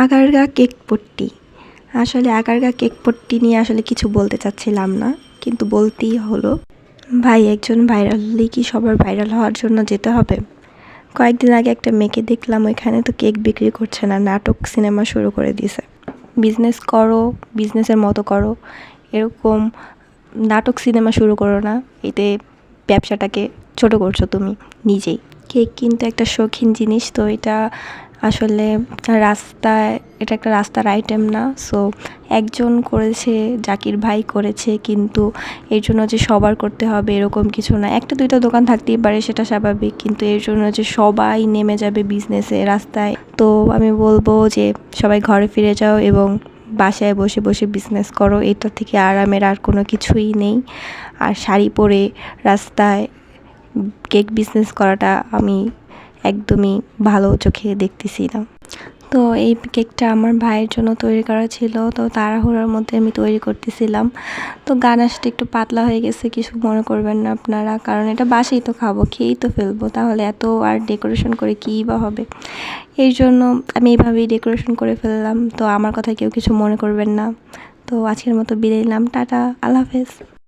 Agargaon cake পট্টি। আসলে Agargaon cake পট্টি নিয়ে আসলে কিছু বলতে চাচ্ছিলাম না, কিন্তু বলতেই হলো। ভাই, একজন ভাইরাল হলেই কি সবার ভাইরাল হওয়ার জন্য যেতে হবে। কয়েকদিন আগে একটা মেয়েকে দেখলাম, ওইখানে তো কেক বিক্রি করছে না, নাটক, সিনেমা শুরু করে দিয়েছে। বিজনেস করো, বিজনেসের মতো করো, এরকম নাটক, সিনেমা শুরু করো না, এতে ব্যবসাটাকে ছোট করছ তুমি নিজেই। কেক কিন্তু একটা শৌখিন জিনিস, তো এটা আসলে রাস্তায় এটা একটা রাস্তার আইটেম না। সো একজন করেছে, জাকির ভাই করেছে, কিন্তু এর জন্য যে সবার করতে হবে এরকম কিছু না। একটা দুইটা দোকান থাকতেই পারে, সেটা স্বাভাবিক, কিন্তু এর জন্য যে সবাই নেমে যাবে বিজনেসে রাস্তায়, তো আমি বলব যে সবাই ঘরে ফিরে যাও এবং বাসায় বসে বসে বিজনেস করো। এটা থেকে আরামের আর কোনো কিছুই নেই। আর শাড়ি পরে রাস্তায় কেক বিজনেস করাটা আমি একদমই ভালো চোখে দেখতেছি না তো এই কেকটা আমার ভাইয়ের জন্য তৈরি করা ছিল, তো তাড়াহুড়োর মধ্যে আমি তৈরি করতেছিলাম। তো গানাশটা একটু পাতলা হয়ে গেছে, কিছু মনে করবেন না আপনারা, কারণ এটা বাসেই তো খাব, খেয়েই তো ফেলব, তাহলে এত আর ডেকোরেশন করে কী বা হবে? এই জন্য আমি এইভাবেই ডেকোরেশন করে ফেললাম, তো আমার কথা কেউ কিছু মনে করবেন না। তো আজকের মতো বিদায় নিলাম, টাটা, আল্লাহ হাফেজ।